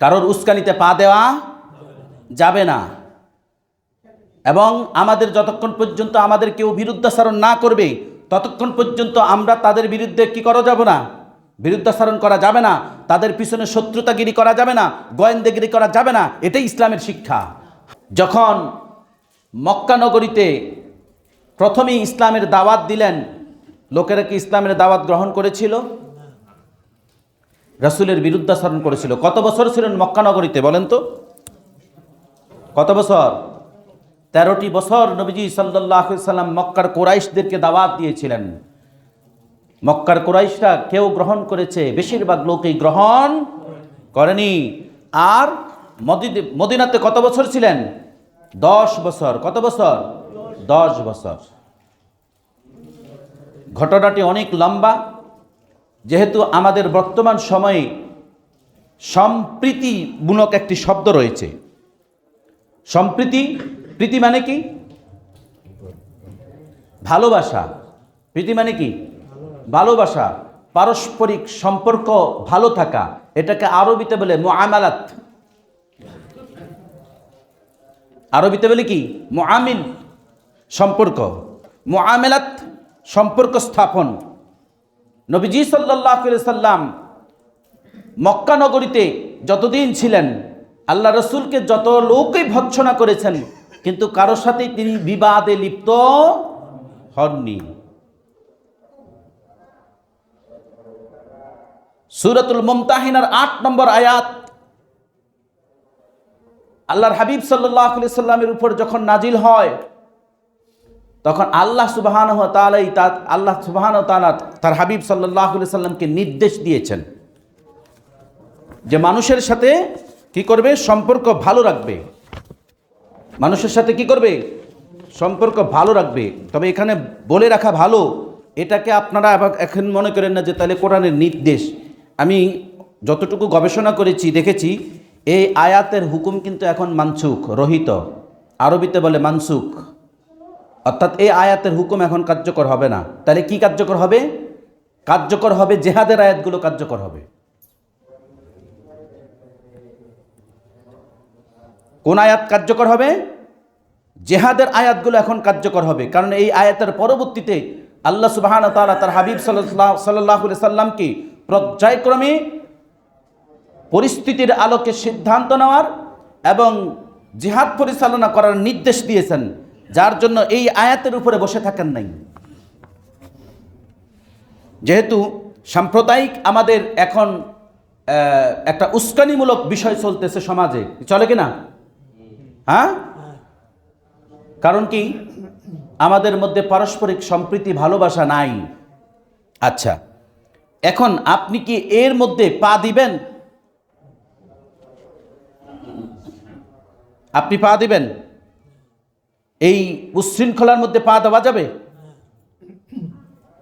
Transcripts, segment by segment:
কারোর উস্কানিতে পা দেওয়া যাবে না। এবং আমাদের যতক্ষণ পর্যন্ত আমাদের কেউ বিরুদ্ধাচারণ না করবে, ততক্ষণ পর্যন্ত আমরা তাদের বিরুদ্ধে কি করা যাব না? বিরুদ্ধাচারণ করা যাবে না, তাদের পিছনে শত্রুতাগিরি করা যাবে না, গোয়েন্দাগিরি করা যাবে না, এটাই ইসলামের শিক্ষা। যখন মক্কানগরীতে প্রথমেই ইসলামের দাওয়াত দিলেন, লোকেরা কি ইসলামের দাওয়াত গ্রহণ করেছিল? রাসূলের বিরুদ্ধাচরণ করেছিল। কত বছর ছিলেন মক্কা নগরীতে বলেন তো? কত বছর? তেরোটি বছর নবীজি সাল্লাহ সাল্লাম মক্কার কোরাইশদেরকে দাওয়াত দিয়েছিলেন। মক্কার কোরাইশরা কেউ গ্রহণ করেছে? বেশিরভাগ লোকই গ্রহণ করেনি। আর মদি- মদিনাতে কত বছর ছিলেন? দশ বছর। কত বছর? দশ বছর। ঘটনাটি অনেক লম্বা। যেহেতু আমাদের বর্তমান সময়ে সম্প্রীতিমূলক একটি শব্দ রয়েছে। সম্প্রীতি, প্রীতি মানে কি? ভালোবাসা। প্রীতি মানে কি? ভালোবাসা। পারস্পরিক সম্পর্ক ভালো থাকা। এটাকে আরবিতে বলে মোয়ামালাত আরবিতে বলে কি? মোয়ামিল সম্পর্ক। মোয়ামেলাত সম্পর্ক স্থাপন। নবীজি সাল্লাহ সাল্লাম মক্কা নগরীতে যতদিন ছিলেন, আল্লাহ রসুলকে যত লোকই ভৎসনা করেছেন, কিন্তু কারোর সাথে তিনি বিবাদে লিপ্ত হননি। সুরতুল মুমতাহিনার আট নম্বর আয়াত, আল্লাহর হাবিব সাল্লাহ সাল্লামের উপর যখন নাজিল হয় তখন আল্লাহ সুবাহান তালাই তার, আল্লাহ সুবাহান তালা তার হাবিব সাল্লাহ সাল্লামকে নির্দেশ দিয়েছেন যে মানুষের সাথে কি করবে? সম্পর্ক ভালো রাখবে। মানুষের সাথে কি করবে? সম্পর্ক ভালো রাখবে। তবে এখানে বলে রাখা ভালো, এটাকে আপনারা এখন মনে করেন না যে তাহলে কোরআনের নির্দেশ। আমি যতটুকু গবেষণা করেছি, দেখেছি, এই আয়াতের হুকুম কিন্তু এখন মানসুখ, রহিত। আরবিতে বলে মানসুখ। অর্থাৎ এই আয়াতের হুকুম এখন কার্যকর হবে না। তাহলে কি কার্যকর হবে? কার্যকর হবে, জেহাদের আয়াতগুলো কার্যকর হবে। কোন আয়াত কার্যকর হবে? জেহাদের আয়াতগুলো এখন কার্যকর হবে। কারণ এই আয়াতের পরবর্তীতে আল্লাহ সুবাহান তাআলা তার হাবিব সাল্লাহ সাল্লামকে পর্যায়ক্রমে পরিস্থিতির আলোকে সিদ্ধান্ত নেওয়ার এবং জিহাদ পরিচালনা করার নির্দেশ দিয়েছেন। যার জন্য এই আয়াতের উপরে বসে থাকেন নাই। যেহেতু সাম্প্রদায়িক আমাদের এখন একটা উস্কানিমূলক বিষয় চলতেছে সমাজে। চলে কি না? হ্যাঁ? কারণ কি? আমাদের মধ্যে পারস্পরিক সম্প্রীতি, ভালোবাসা নাই। আচ্ছা এখন আপনি কি এর মধ্যে পা দিবেন? আপনি পা দিবেন? এই উচ্ছৃঙ্খলার মধ্যে পা দেওয়া যাবে?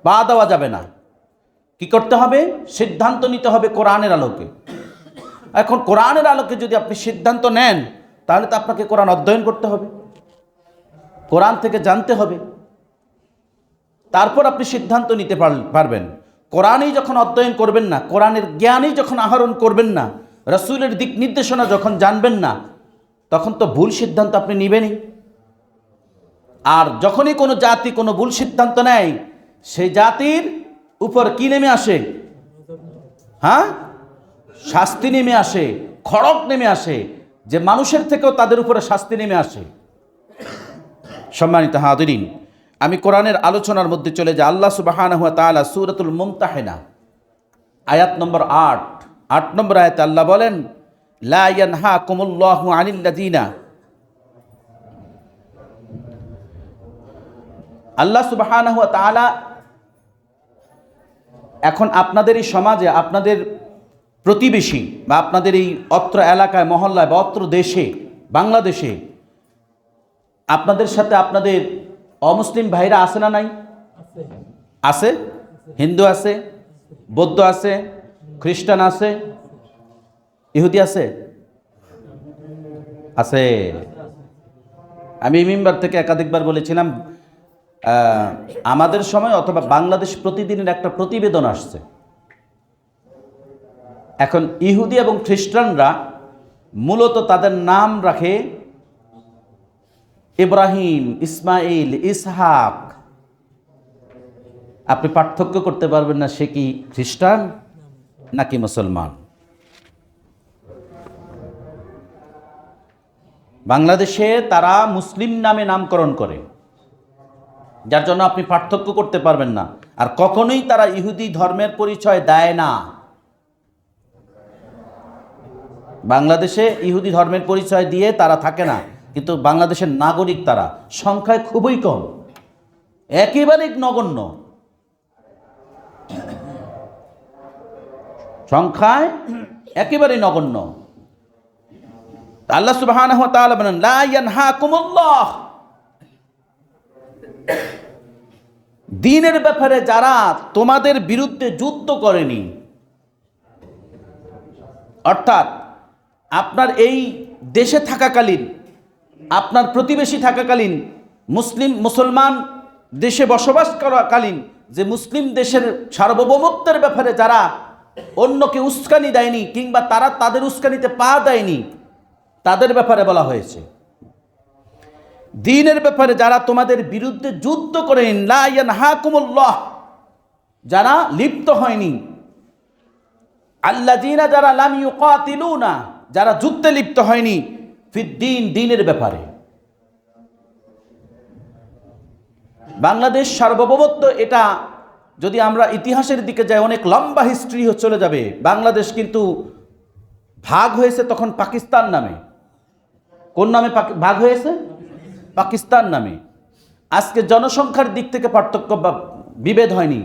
পা দেওয়া যাবে না। কি করতে হবে? সিদ্ধান্ত নিতে হবে কোরআনের আলোকে। এখন কোরআনের আলোকে যদি আপনি সিদ্ধান্ত নেন, তাহলে তো আপনাকে কোরআন অধ্যয়ন করতে হবে। কোরআন থেকে জানতে হবে। তারপর আপনি সিদ্ধান্ত নিতে পার- পারবেন। কোরআনেই যখন অধ্যয়ন করবেন না, কোরআনের জ্ঞানেই যখন আহরণ করবেন না, রসুলের দিক নির্দেশনা যখন জানবেন না, তখন তো ভুল সিদ্ধান্ত আপনি নেবেনই। আর যখনই কোনো জাতি কোনো ভুল সিদ্ধান্ত নেয়, সেই জাতির উপর কি নেমে আসে? হ্যাঁ? শাস্তি নেমে আসে খড়ক নেমে আসে, যে মানুষের থেকেও তাদের উপরে শাস্তি নেমে আসে। সম্মানিত হাদিরিন আমি কোরআনের আলোচনার মধ্যে চলে যাই। আল্লাহ সুবাহান হুয়া তাআলা সূরাতুল মুমতাহিনা, আয়াত নম্বর আট আট নম্বর আয়াতে আল্লাহ বলেন, লা ইয়ানহাকুমুল্লাহু আনিল্লাযিনা আল্লাহ সুবাহান হুয়া তাআলা এখন আপনাদের এই সমাজে, আপনাদের প্রতিবেশী বা আপনাদের এই অত্র এলাকায়, মহল্লায় বা অত্র দেশে, বাংলাদেশে, আপনাদের সাথে আপনাদের অমুসলিম ভাইরা আছে না নাই? আছে? হিন্দু আছে? বৌদ্ধ আছে? খ্রিস্টান আছে? ইহুদি আছে? আছে। আমি মেম্বার থেকে একাধিকবার বলেছিলাম আমাদের সময় অথবা বাংলাদেশ প্রতিদিনের একটা প্রতিবেদন আসছে। এখন ইহুদি এবং খ্রিস্টানরা মূলত তাদের নাম রাখে ইব্রাহিম, ইসমাইল, ইসহাক। আপনি পার্থক্য করতে পারবেন না, সে কি খ্রিস্টান নাকি মুসলমান? বাংলাদেশে তারা মুসলিম নামে নামকরণ করে। যার জন্য আপনি পার্থক্য করতে পারবেন না। আর কখনোই তারা ইহুদি ধর্মের পরিচয় দেয় না। বাংলাদেশে ইহুদি ধর্মের পরিচয় দিয়ে তারা থাকে না, কিন্তু বাংলাদেশের নাগরিক তারা। সংখ্যায় খুবই কম। একেবারে নগণ্য। সংখ্যায় একেবারে নগণ্য। আল্লাহ সুবহানাহু দিনের ব্যাপারে যারা তোমাদের বিরুদ্ধে যুদ্ধ করেনি, অর্থাৎ আপনার এই দেশে থাকাকালীন, আপনার প্রতিবেশী থাকাকালীন, মুসলিম, মুসলমান দেশে বসবাস করাকালীন, যে মুসলিম দেশের সার্বভৌমত্বের ব্যাপারে যারা অন্যকে উস্কানি দেয়নি কিংবা তারা তাদের উস্কানিতে পা দেয়নি, তাদের ব্যাপারে বলা হয়েছে। দিনের ব্যাপারে যারা তোমাদের বিরুদ্ধে যুদ্ধ করেন লাইয়ান হাকুমুল্লাহ যারা লিপ্ত হয়নি আল্লাহ জিনা যারা লাম না যারা যুদ্ধে লিপ্ত হয়নি, ফিদ্দিন দিনের ব্যাপারে। বাংলাদেশ সার্বভৌমত্ব, এটা যদি আমরা ইতিহাসের দিকে যাই, অনেক লম্বা হিস্ট্রি চলে যাবে। বাংলাদেশ কিন্তু ভাগ হয়েছে তখন পাকিস্তান নামে। কোন নামে ভাগ হয়েছে? পাকিস্তান নামে। আজকে জনসংখ্যার দিক থেকে পার্থক্য বা বিভেদ হয়নি,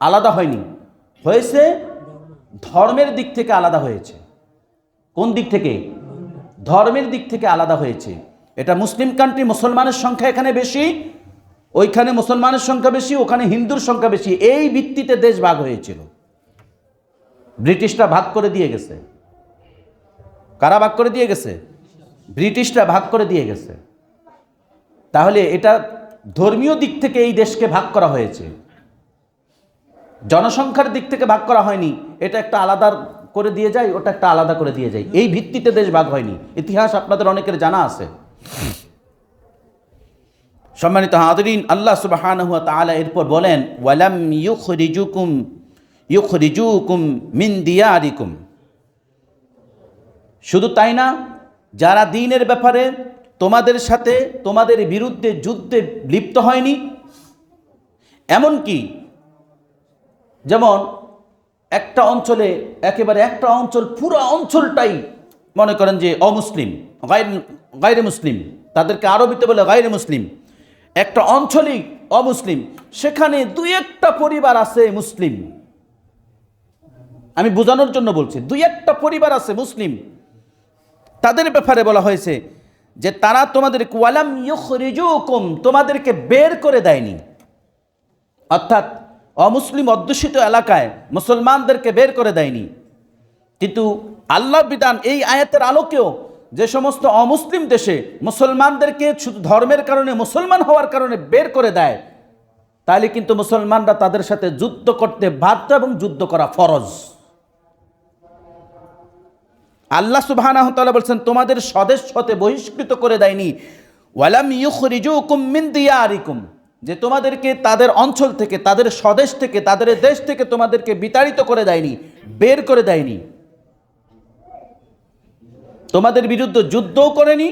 আলাদা হয়নি। হয়েছে, ধর্মের দিক থেকে আলাদা হয়েছে। কোন দিক থেকে? ধর্মের দিক থেকে আলাদা হয়েছে। এটা মুসলিম কান্ট্রি মুসলমানের সংখ্যা এখানে বেশি, ওইখানে মুসলমানের সংখ্যা বেশি, ওখানে হিন্দুর সংখ্যা বেশি। এই ভিত্তিতে দেশ ভাগ হয়েছিল। ব্রিটিশরা ভাগ করে দিয়ে গেছে। কারা ভাগ করে দিয়ে গেছে? ব্রিটিশরা ভাগ করে দিয়ে গেছে। তাহলে এটা ধর্মীয় দিক থেকে এই দেশকে ভাগ করা হয়েছে। জনসংখ্যার দিক থেকে ভাগ করা হয়নি। এটা একটা আলাদা করে দিয়ে যায়, ওটা একটা আলাদা করে দিয়ে যায়। এই ভিত্তিতে দেশ ভাগ হয়নি। ইতিহাস আপনাদের অনেকের জানা আছে। সম্মানিত হাদরিন আল্লাহ সুবহানাহু হুয়া তাআলা এরপর বলেন, ওয়ালাম ইউখরিজুকুম ইউখরিজুকুম মিন দিয়ারিকুম। শুধু তাই না, যারা দিনের ব্যাপারে তোমাদের সাথে তোমাদের বিরুদ্ধে যুদ্ধে লিপ্ত হয়নি। এমনকি যেমন একটা অঞ্চলে, একেবারে একটা অঞ্চল, পুরো অঞ্চলটাই মনে করেন যে অমুসলিম, গাইরে মুসলিম, তাদেরকে আরবিতে বলে গাইরে মুসলিম। একটা অঞ্চলই অমুসলিম, সেখানে দুই একটা পরিবার আছে মুসলিম। আমি বোঝানোর জন্য বলছি, দুই একটা পরিবার আছে মুসলিম। তাদের ব্যাপারে বলা হয়েছে যে তারা তোমাদের ওয়ালাম ইউখরিজুকুম, তোমাদেরকে বের করে দেয়নি। অর্থাৎ অমুসলিম অধ্যুষিত এলাকায় মুসলমানদেরকে বের করে দেয়নি। কিন্তু আল্লাহ বিধান এই আয়াতের আলোকেও যে সমস্ত অমুসলিম দেশে মুসলমানদেরকে শুধু ধর্মের কারণে মুসলমান হওয়ার কারণে বের করে দেয়, তাহলে কিন্তু মুসলমানরা তাদের সাথে যুদ্ধ করতে বাধ্য এবং যুদ্ধ করা ফরজ। আল্লাহ তাআলা বলছেন, তোমাদের স্বদেশ হতে বহিষ্কৃত করে দেয়নি। ওয়ালাম ইউখরিজুকুম মিন দিয়ারিকুম, যে তোমাদেরকে তাদের অঞ্চল থেকে, তাদের স্বদেশ থেকে, তাদের দেশ থেকে তোমাদেরকে বিতাড়িত করে দেয়নি, বের করে দেয়নি। তোমাদের বিরুদ্ধে যুদ্ধও করেনি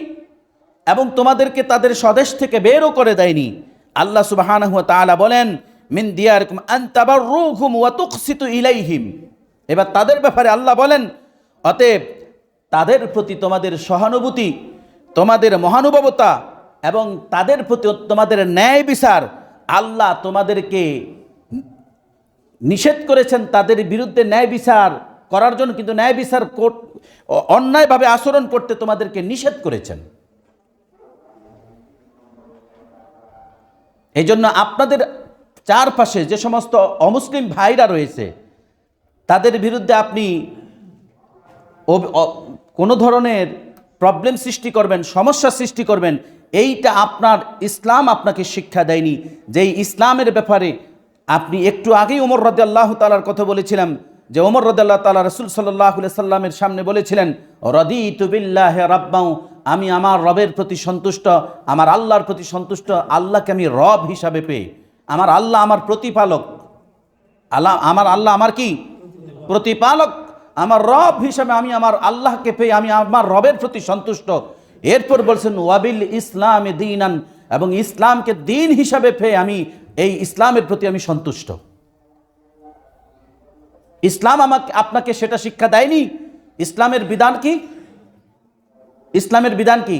এবং তোমাদেরকে তাদের স্বদেশ থেকে বেরও করে দেয়নি। আল্লাহ তাআলা বলেন, মিন দিয়ারিকুম ইলাইহিম। এবার তাদের ব্যাপারে আল্লাহ বলেন, অতএব তাদের প্রতি তোমাদের সহানুভূতি, তোমাদের মহানুভবতা এবং তাদের প্রতি তোমাদের ন্যায় বিচার আল্লাহ তোমাদেরকে নিষেধ করেছেন তাদের বিরুদ্ধে ন্যায় বিচার করার জন্য, কিন্তু ন্যায় বিচার অন্যায়ভাবে আচরণ করতে তোমাদেরকে নিষেধ করেছেন। এই জন্য আপনাদের চারপাশে যে সমস্ত অমুসলিম ভাইরা রয়েছে, তাদের বিরুদ্ধে আপনি কোনো ধরনের প্রবলেম সৃষ্টি করবেন, সমস্যা সৃষ্টি করবেন, এইটা আপনার ইসলাম আপনাকে শিক্ষা দেয়নি। যেই ইসলামের ব্যাপারে আপনি একটু আগেই উমর রাজি আল্লাহ তালার কথা বলেছিলাম, যে ওমর রদাল্লাহ তালা রসুল সাল্লাহ সাল্লামের সামনে বলেছিলেন রদি তুবিল্লাহ রাব্বাউ, আমি আমার রবের প্রতি সন্তুষ্ট, আমার আল্লাহর প্রতি সন্তুষ্ট, আল্লাহকে আমি রব হিসাবে পেয়ে। আমার আল্লাহ আমার প্রতিপালক। আল্লাহ, আমার আল্লাহ আমার কি? প্রতিপালক। আমার রব হিসাবে আমি আমার আল্লাহকে পেয়ে আমি আমার রবের প্রতি সন্তুষ্ট। এরপর বলছেন, ওয়াবিল ইসলাম দিনান, এবং ইসলামকে দিন হিসাবে পেয়ে আমি এই ইসলামের প্রতি আমি সন্তুষ্ট। ইসলাম আমাকে, আপনাকে সেটা শিক্ষা দেয়নি? ইসলামের বিধান কি? ইসলামের বিধান কি?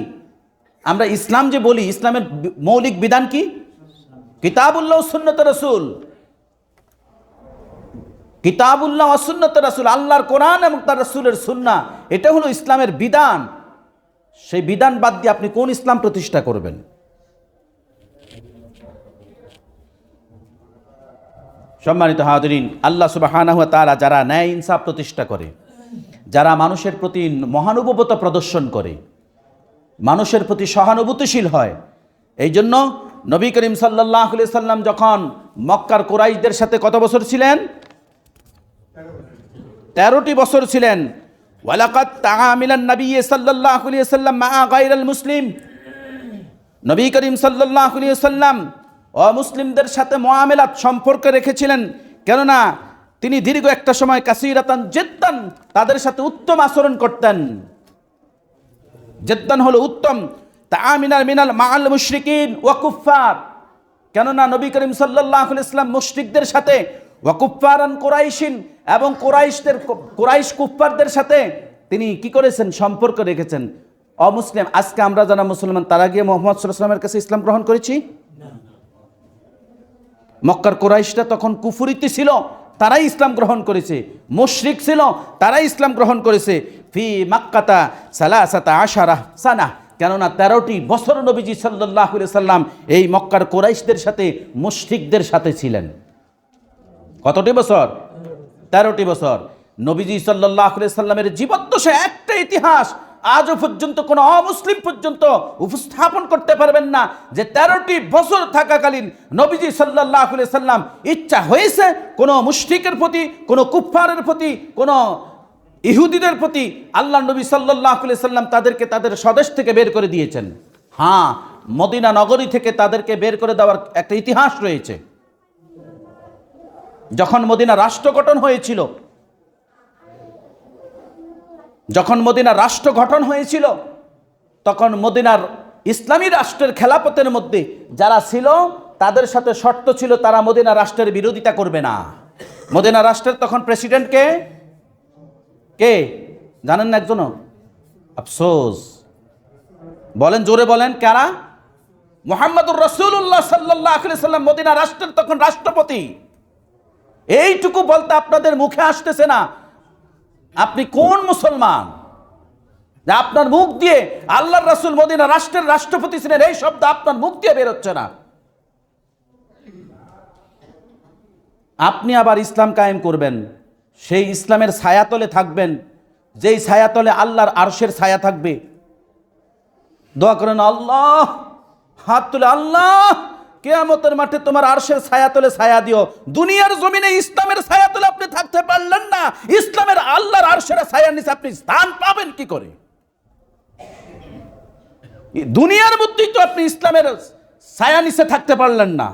আমরা ইসলাম যে বলি, ইসলামের মৌলিক বিধান কি? কিতাবুল্লাহ সুন্নত রসুল। কিতাবুল্লাহ অসুন্নত রসুল, আল্লাহর কোরআন এবং তার রসুলের সুন্না এটা হলো ইসলামের বিধান। সেই বিধান বাদ দিয়ে আপনি কোন ইসলাম প্রতিষ্ঠা করবেন? সম্মানিত হাজরিন, আল্লাহ সুবাহানাহ তারা যারা ন্যায় ইনসাফ প্রতিষ্ঠা করে, যারা মানুষের প্রতি মহানুভবতা প্রদর্শন করে, মানুষের প্রতি সহানুভূতিশীল হয়, এই জন্য নবী করিম সাল্লাহ সাল্লাম যখন মক্কার কোরাইশদের সাথে কত বছর ছিলেন? তেরোটি বছর ছিলেন। ওয়ালাকাত তাআমিলান নবী আলাইহি সাল্লাম মা গায়রাল মুসলিম। নবী করিম আলাইহি সাল্লাম অমুসলিমদের সাথে মুআমেলাত সম্পর্ক রেখেছিলেন। কেননা তিনি দীর্ঘ একটা সময় কাসিরাতান জেদ্দান তাদের সাথে উত্তম আচরণ করতেন। জেদ্দান হলো উত্তম। তাআমিনাল মিনাল মাআল মুশরিকিন ওয়া কুফফার। কেননা নবী করিম আলাইহি ইসলাম মুশরিকদের সাথে ওয়াকুফারান কোরাইশিন এবং কোরাইশদের কোরাইশ কুফফারদের সাথে তিনি কি করেছেন? সম্পর্ক রেখেছেন। অমুসলিম আজকে আমরা যারা মুসলমান, তারা গিয়ে মোহাম্মদ সাল্লামের কাছে ইসলাম গ্রহণ করেছি? মক্কার কোরাইশটা তখন কুফুরিতে ছিল, তারাই ইসলাম গ্রহণ করেছে। মুশরিক ছিল, তারাই ইসলাম গ্রহণ করেছে। ফি মাক্কাতা সালাসাতা আশারা সানা, কেননা তেরোটি বছর নবীজি সাল্লাহ সাল্লাম এই মক্কার কোরাইশদের সাথে মুশরিকদের সাথে ছিলেন। কতটি বছর? তেরোটি বছর। নবীজি সাল্লাহ সাল্লামের জীবদ্দশা একটা ইতিহাস আজও পর্যন্ত কোনো অমুসলিম পর্যন্ত উপস্থাপন করতে পারবেন না যে তেরোটি বছর থাকাকালীন নবীজি সাল্লাহ সাল্লাম ইচ্ছা হয়েছে কোনো মুশরিকের প্রতি, কোনো কুফফারের প্রতি, কোনো ইহুদিদের প্রতি আল্লাহ নবী সাল্লাহ সাল্লাম তাদেরকে তাদের স্বদেশ থেকে বের করে দিয়েছেন। হ্যাঁ মদিনা নগরী থেকে তাদেরকে বের করে দেওয়ার একটা ইতিহাস রয়েছে। যখন মদিনা রাষ্ট্র গঠন হয়েছিল, যখন মদিনা রাষ্ট্র গঠন হয়েছিল, তখন মদিনার ইসলামী রাষ্ট্রের খেলাপথের মধ্যে যারা ছিল, তাদের সাথে শর্ত ছিল তারা মদিনা রাষ্ট্রের বিরোধিতা করবে না। মদিনা রাষ্ট্রের তখন প্রেসিডেন্ট কে? কে? জানেন না একজনও? আফসোস। বলেন, জোরে বলেন, কারা? মোহাম্মদুর রসুল্লাহ সাল্লাহ সাল্লাম মদিনা রাষ্ট্রের তখন রাষ্ট্রপতি। এইটুকু বলতে আপনাদের মুখে আসতেছে না। আপনি কোন মুসলমান? আপনার মুখ দিয়ে আল্লাহর রাসূল মদিনা রাষ্ট্রের রাষ্ট্রপতি ছিলেন, এই শব্দ আপনার মুখ দিয়ে বেরোচ্ছে না। আপনি আবার ইসলাম কায়েম করবেন, সেই ইসলামের ছায়াতলে থাকবেন, যেই ছায়াতলে আল্লাহর আরশের ছায়া থাকবে। দোয়া করেন, আল্লাহ, হাত তুলে, আল্লাহ কেয়ামতের মাঠে তোমার আরশের ছায়া তোলে ছায়া দিও। দুনিয়ার জমিনে ইসলামের ছায়া তোলে আপনি থাকতে পারলেন না। ইসলামের আল্লাহর আরশের ছায়ার নিচে আপনি স্থান পাবেন কি করে? দুনিয়ার মধ্যেই তো আপনি ইসলামের ছায়া নিচে থাকতে পারলেন না।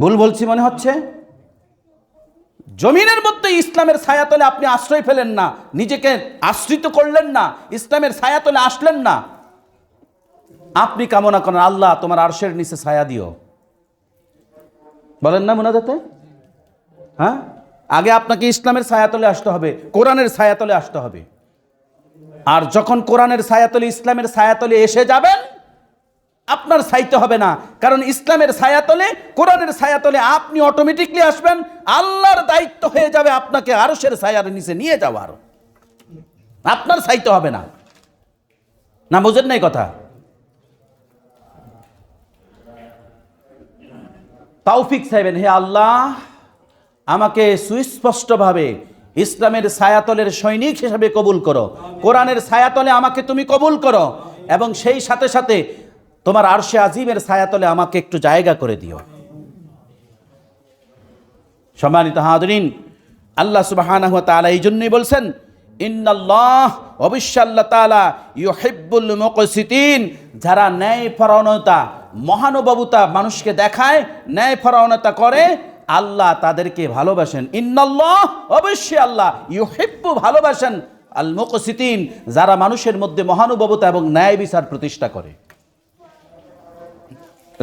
ভুল বলছি মনে হচ্ছে? জমিনের মধ্যে ইসলামের ছায়াতলে আপনি আশ্রয় ফেলেন না, নিজেকে আশ্রিত করলেন না, ইসলামের ছায়াতলে আসলেন না। আপনি কামনা করেন, আল্লাহ তোমার আরশের নিচে ছায়া দিও। বলেন না মোনাজাতে? হ্যাঁ? আগে আপনাকে ইসলামের ছায়াতলে আসতে হবে, কোরআনের ছায়াতলে আসতে হবে। আর যখন কোরআনের ছায়াতলে, ইসলামের ছায়াতলে এসে যাবেন আপনার ছাইতে হবে না। কারণ ইসলামের ছায়াতলে, কোরআনের ছায়াতলে আপনি অটোমেটিকলি আসবেন, আল্লাহর দায়িত্ব হয়ে যাবে আপনাকে আরশের ছায়ার নিচে নিয়ে যাওয়ার। আপনার ছাইতে হবে না। না, বুঝেন নাই কথা? তাওফিক সাহেবেন, হে আল্লাহ, আমাকে সুস্পষ্টভাবে ইসলামের ছায়াতলের সৈনিক হিসেবে কবুল করো। কোরআনের ছায়াতলে আমাকে তুমি কবুল করো। এবং সেই সাথে সাথে তোমার আরশে আজিমের ছায়াতলে আমাকে একটু জায়গা করে দিও। সম্মানিত হাদরিন আল্লাহ সুবহানাহু এই জন্যই বলছেন, ইন্নাল্লাহ অবশ্য আল্লাহ তাআলা ইউহিব্বুল মুকসিতিন। যারা ন্যায় পরায়ণতা মহানুভবতা মানুষকে দেখায় ন্যায় পরায়ণতা করে, আল্লাহ তাদেরকে ভালোবাসেন। ইন্নাল্লাহ অবশ্যই আল্লাহ ইউহিব্বু ভালোবাসেন আল মুকসিতিন, যারা মানুষের মধ্যে মহানুভবতা এবং ন্যায় বিচার প্রতিষ্ঠা করে।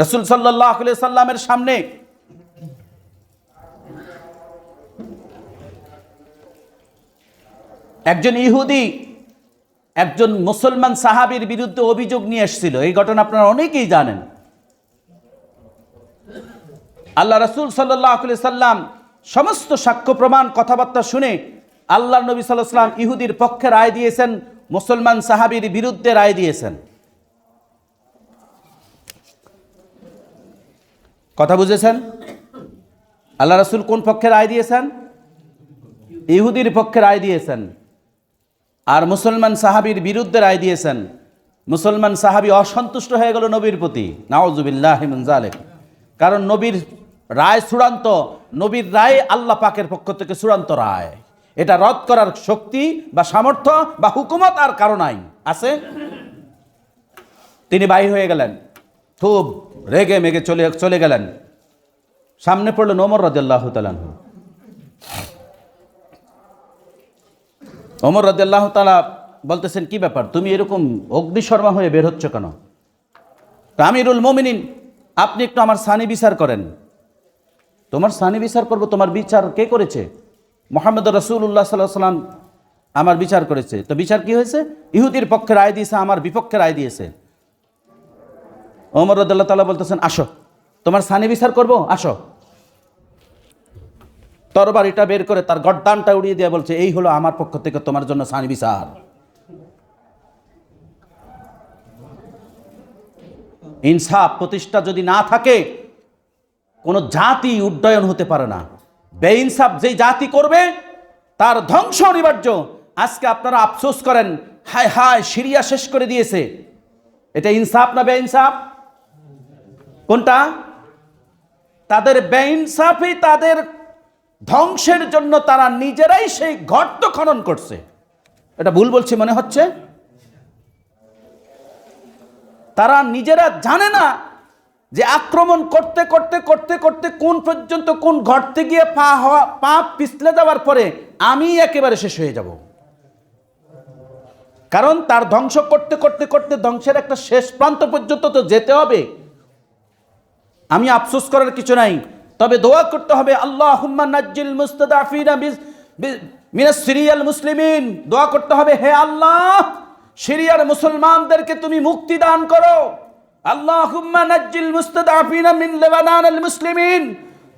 রসুল সাল্লাহ সাল্লামের সামনে একজন ইহুদি, একজন মুসলমান সাহাবীর বিরুদ্ধে অভিযোগ নিয়ে এসেছিল। এই ঘটনা আপনারা অনেকেই জানেন। আল্লাহ রসুল সাল্লাহ সাল্লাম সমস্ত সাক্ষ্য প্রমাণ, কথাবার্তা শুনে আল্লাহ নবী সাল্লাহ সাল্লাম ইহুদির পক্ষে রায় দিয়েছেন, মুসলমান সাহাবীর বিরুদ্ধে রায় দিয়েছেন। কথা বুঝেছেন? আল্লাহ রসুল কোন পক্ষে রায় দিয়েছেন? ইহুদির পক্ষে রায় দিয়েছেন। আর মুসলমান সাহাবির বিরুদ্ধে রায় দিয়েছেন। মুসলমান সাহাবি অসন্তুষ্ট হয়ে গেল নবীর প্রতি। নাওজুবিল্লাহ জালেক কারণ নবীর রায় চূড়ান্ত, নবীর রায় আল্লাহ পাকের পক্ষ থেকে চূড়ান্ত রায়। এটা রদ করার শক্তি বা সামর্থ্য বা হুকুমত আর কারও নাই। আছে? তিনি বাহির হয়ে গেলেন। খুব রেগে মেগে চলে চলে গেলেন। সামনে পড়লেন ওমর রাজ্লাহ তালাহ ওমর তালা বলতেছেন, কি ব্যাপার? তুমি এরকম অগ্নিশর্মা হয়ে বের হচ্ছ কেন? আমিরুল মোমিনিন, আপনি একটু আমার সানি বিচার করেন। তোমার সানি বিচার করব? তোমার বিচার কে করেছে? মোহাম্মদ রসুল্লাহ সাল্লাহ সাল্লাম আমার বিচার করেছে। তো বিচার কি হয়েছে? ইহুদির পক্ষে রায় দিয়েছে, আমার বিপক্ষে রায় দিয়েছে। ওমর রদুল্লাহ তালা বলতেছেন, আসো, তোমার সানি বিচার করব? আসো। তরবারিটা বের করে তার গড্ডানটা উড়িয়ে দিয়ে বলছে, এই হলো আমার পক্ষ থেকে তোমার জন্য সানি বিচার। ইনসাফ প্রতিষ্ঠা যদি না থাকে, কোনো জাতি উড্ডয়ন হতে পারে না। বেইনসাফ যেই জাতি করবে, তার ধ্বংস অনিবার্য। আজকে আপনারা আফসোস করেন, হায় হায়, সিরিয়া শেষ করে দিয়েছে। এটা ইনসাফ না বেইনসাফ? কোনটা? তাদের বেইনসাফই তাদের ধ্বংসের জন্য তারা নিজেরাই সেই গর্ত খনন করছে। এটা ভুল বলছি মনে হচ্ছে? তারা নিজেরা জানে না যে আক্রমণ করতে করতে করতে করতে কোন পর্যন্ত কোন ঘরতে গিয়ে পা হওয়া, পা পিছলে যাওয়ার পরে আমি একেবারে শেষ হয়ে যাব। কারণ তার ধ্বংস করতে করতে করতে ধ্বংসের একটা শেষ প্রান্ত পর্যন্ত তো যেতে হবে। আমি আফসোস করার কিছু নাই। তবে দোয়া করতে হবে আল্লাহ হুম্মা নাজ্জিল মুস্তাদাফিনা মিনাস সিরিয়াল মুসলিমিন। দোয়া করতে হবে, হে আল্লাহ, সিরিয়ার মুসলমানদেরকে তুমি মুক্তি দান করো। আল্লাহ হুম্মা নাজ্জিল মুস্তাদাফিনা মিন লেবানানাল মুসলিমিন।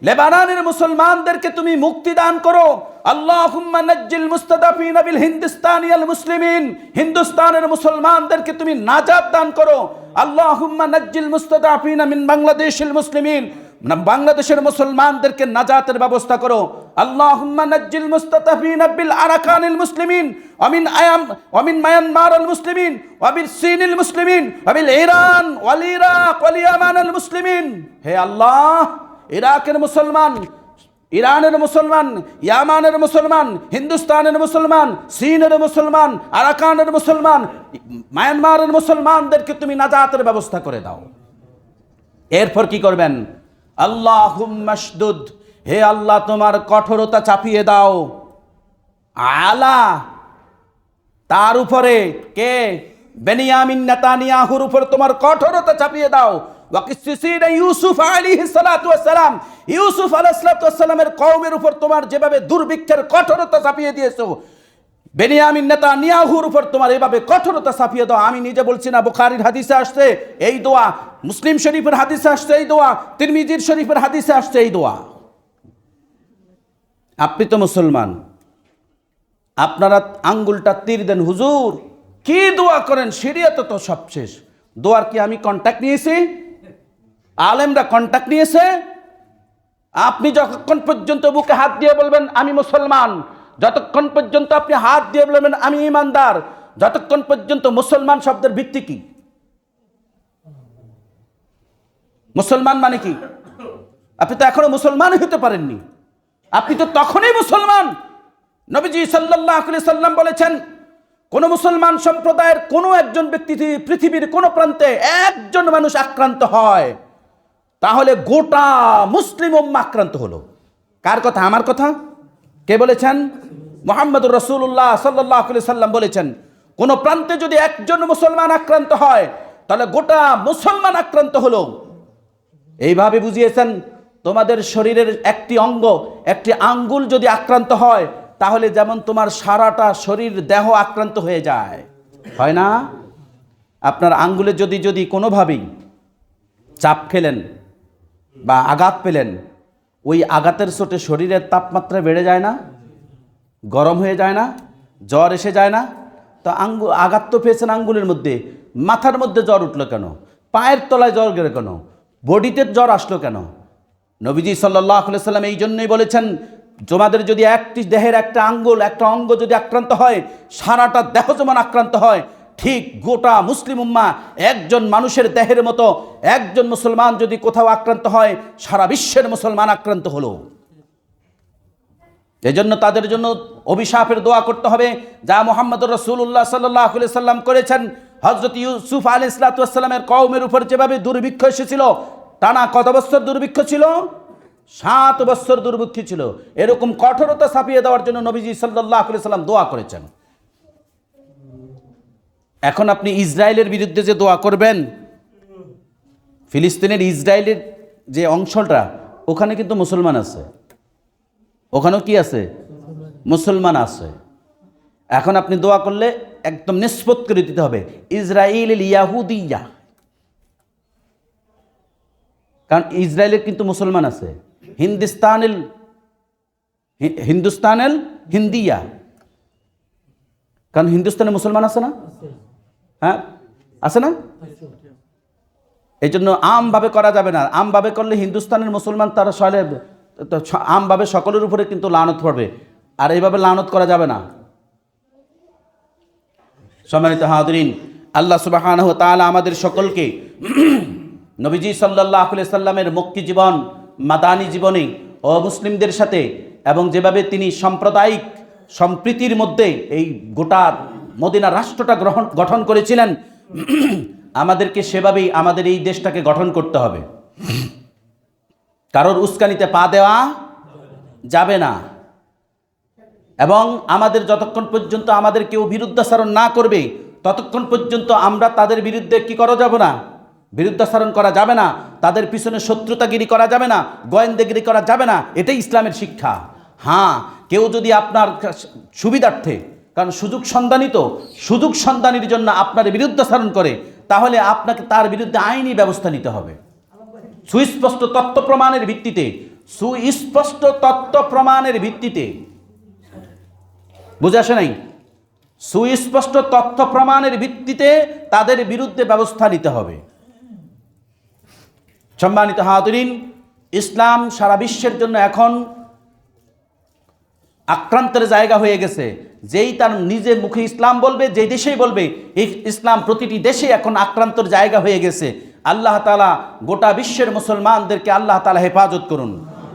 লেবাননের মুসলমানদেরকে তুমি মুক্তি দান করো। আল্লাহ হুম্মা নাজ্জিল মুস্তাদাফিনা বিল হিন্দুস্তানি আল মুসলিমিন। হিন্দুস্তানের মুসলমানদেরকে তুমি নাজাত দান করো। আল্লাহ হুম্মা নাজ্জিল মুস্তাদাফিনা মিন বাংলাদেশিল মুসলিমিন। বাংলাদেশের মুসলমানদেরকে নাজাতের ব্যবস্থা করো। আল্লাহুম্মা নাজ্জিল মুস্তাতাফিন বিল আরাকানিল মুসলিমিন অমিন আয়াম অমিন মায়ানমার আল মুসলিমিন ওয়াবিল সিনিল মুসলিমিন ওয়াবিল ইরান, ওয়াল ইরাক, ওয়াল ইয়ামান মুসলিমিন। হে আল্লাহ, ইরাকের মুসলমান ইরানের মুসলমান, ইয়ামানের মুসলমান, হিন্দুস্তানের মুসলমান, চীনের মুসলমান, আরাকানের মুসলমান, মায়ানমারের মুসলমানদেরকে তুমি নাজাতের ব্যবস্থা করে দাও। এরপর কি করবেন? আল্লাহ মাসদুদ হে আল্লাহ, তোমার কঠোরতা চাপিয়ে দাও। আলা, তার উপরে কে? বেনিয়ামিন নেতানিয়াহুর উপর তোমার কঠোরতা চাপিয়ে দাও। ওয়াকিসিসিনা ইউসুফ আলাইহিস সালাতু ওয়াসসালাম, ইউসুফ আলাইহিস ওয়াসসালামের কওমের উপর তোমার যেভাবে দুর্ভিক্ষের কঠোরতা চাপিয়ে দিয়েছ, বেনিয়ামিন নেতা নিয়াহুর উপর তোমার এভাবে কঠোরতা চাপিয়ে দাও। আমি নিজে বলছি না, বুখারির হাদিসে আসছে এই দোয়া, মুসলিম শরীফের হাদিসে আসছে এই দোয়া, তিরমিজির শরীফের হাদিসে আসছে এই দোয়া। আপনি তো মুসলমান, আপনারা আঙ্গুলটা তীর দেন, হুজুর, কি দোয়া করেন, সিরিয়াতে তো সব শেষ। দোয়ার কি আমি কন্ট্যাক্ট নিয়েছি? আলেমরা কন্ট্যাক্ট নিয়েছে। আপনি যতক্ষণ পর্যন্ত বুকে হাত দিয়ে বলবেন, আমি মুসলমান, যতক্ষণ পর্যন্ত আপনি হাত দিয়ে বলবেন, আমি ইমানদার, যতক্ষণ পর্যন্ত মুসলমান শব্দের ভিত্তি কি? মুসলমান মানে কি? আপনি তো এখনও মুসলমান হতে পারেননি। আপনি তো তখনই মুসলমান। নবীজি সাল্লাহ সাল্লাম বলেছেন, কোন মুসলমান সম্প্রদায়ের কোনো একজন ব্যক্তি পৃথিবীর কোনো প্রান্তে একজন মানুষ আক্রান্ত হয়। তাহলে গোটা মুসলিম আক্রান্ত হলো। কার কথা? আমার কথা? কে বলেছেন? মোহাম্মদুর রসুল্লাহ সাল্লাহ সাল্লাম বলেছেন, কোন প্রান্তে যদি একজন মুসলমান আক্রান্ত হয়, তাহলে গোটা মুসলমান আক্রান্ত হলো। এইভাবে বুঝিয়েছেন, তোমাদের শরীরের একটি অঙ্গ, একটি আঙ্গুল যদি আক্রান্ত হয়, তাহলে যেমন তোমার সারাটা শরীর দেহ আক্রান্ত হয়ে যায়। হয় না? আপনার আঙ্গুলে যদি যদি কোনোভাবেই চাপ খেলেন বা আঘাত পেলেন, ওই আঘাতের চোটে শরীরের তাপমাত্রা বেড়ে যায় না, গরম হয়ে যায় না, জ্বর এসে যায় না। তো আঙ্গু, আঘাত তো পেয়েছেন আঙ্গুলের মধ্যে, মাথার মধ্যে জ্বর উঠল কেন? পায়ের তলায় জ্বর গেলে কেন? বডিতে জ্বর আসলো কেন? নবীজি সাল্লাহ সাল্লাম এই জন্যই বলেছেন, তোমাদের যদি একটি দেহের একটা আঙ্গুল, একটা অঙ্গ যদি আক্রান্ত হয়, সারাটা দেহ যেমন আক্রান্ত হয় ঠিক গোটা মুসলিম উম্মা একজন মানুষের দেহের মতো একজন মুসলমান যদি কোথাও আক্রান্ত হয়, সারা বিশ্বের মুসলমান আক্রান্ত হলো। এজন্য তাদের জন্য অভিশাপের দোয়া করতে হবে, যা মোহাম্মদ রসুল্লাহ সাল্লাহ সাল্লাম করেছেন। হজরত ইউসুফ আলী ইসলাতামের কৌমের উপর যেভাবে দুর্ভিক্ষ এসেছিল, টানা কত বছর দুর্ভিক্ষ ছিল? সাত বছর দুর্ভিক্ষ ছিল। এরকম কঠোরতা ছাপিয়ে দেওয়ার জন্য নবীজি সাল্লাহ সাল্লাম দোয়া করেছেন। এখন আপনি ইসরায়েলের বিরুদ্ধে যে দোয়া করবেন, ফিলিস্তিনের ইসরায়েলের যে অংশটা, ওখানে কিন্তু মুসলমান আছে। ওখানেও কি আছে? মুসলমান আছে। এখন আপনি দোয়া করলে একদম নিষ্পত করে দিতে হবে। ইসরায়েল ইয়াহুদিয়া। কারণ ইসরায়েলের কিন্তু মুসলমান আছে। হিন্দুস্তানেল হিন্দুস্তানেল হিন্দিয়া। কারণ হিন্দুস্তানে মুসলমান আছে না? হ্যাঁ? আছে না? এই জন্য আমভাবে করা যাবে না। আমভাবে করলে হিন্দুস্তানের মুসলমান তারা সহলে তো স- আমভাবে সকলের উপরে কিন্তু লানত পড়বে। আর এইভাবে লানত করা যাবে না। সম্মানিত হাদরিন আল্লাহ সুবাহ আমাদের সকলকে নবীজি সাল্লাহ সাল্লামের মুক্তি জীবন, মাদানি জীবনে ও মুসলিমদের সাথে এবং যেভাবে তিনি সাম্প্রদায়িক সম্প্রীতির মধ্যে এই গোটা মদিনা রাষ্ট্রটা গ্রহণ, গঠন করেছিলেন, আমাদেরকে সেভাবেই আমাদের এই দেশটাকে গঠন করতে হবে। কারোর উস্কানিতে পা দেওয়া যাবে না। এবং আমাদের যতক্ষণ পর্যন্ত আমাদের কেউ বিরুদ্ধাচারণ না করবে, ততক্ষণ পর্যন্ত আমরা তাদের বিরুদ্ধে কি করা যাব না? বিরুদ্ধাচারণ করা যাবে না, তাদের পিছনে শত্রুতাগিরি করা যাবে না, গোয়েন্দাগিরি করা যাবে না, এটাই ইসলামের শিক্ষা। হ্যাঁ কেউ যদি আপনার সুবিধার্থে কারণ সুযোগ সন্ধানী তো। সুযোগ সন্ধানীর জন্য আপনার বিরুদ্ধাচারণ করে, তাহলে আপনাকে তার বিরুদ্ধে আইনি ব্যবস্থা নিতে হবে। সুস্পষ্ট তত্ত্ব প্রমাণের ভিত্তিতে, সুস্পষ্ট তত্ত্ব প্রমাণের ভিত্তিতে। বুঝে আসে নাই? সুস্পষ্ট তথ্য প্রমাণের ভিত্তিতে তাদের বিরুদ্ধে ব্যবস্থা নিতে হবে। সম্মানিত হাতুরিন ইসলাম সারা বিশ্বের জন্য এখন আক্রান্তের জায়গা হয়ে গেছে। যেই তার নিজের মুখে ইসলাম বলবে যে দেশেই বলবে ইসলাম প্রতিটি দেশে এখন আক্রান্তর জায়গা হয়ে গেছে। আল্লাহ তালা গোটা বিশ্বের মুসলমানদেরকে আল্লাহ তালা হেফাজত করুন।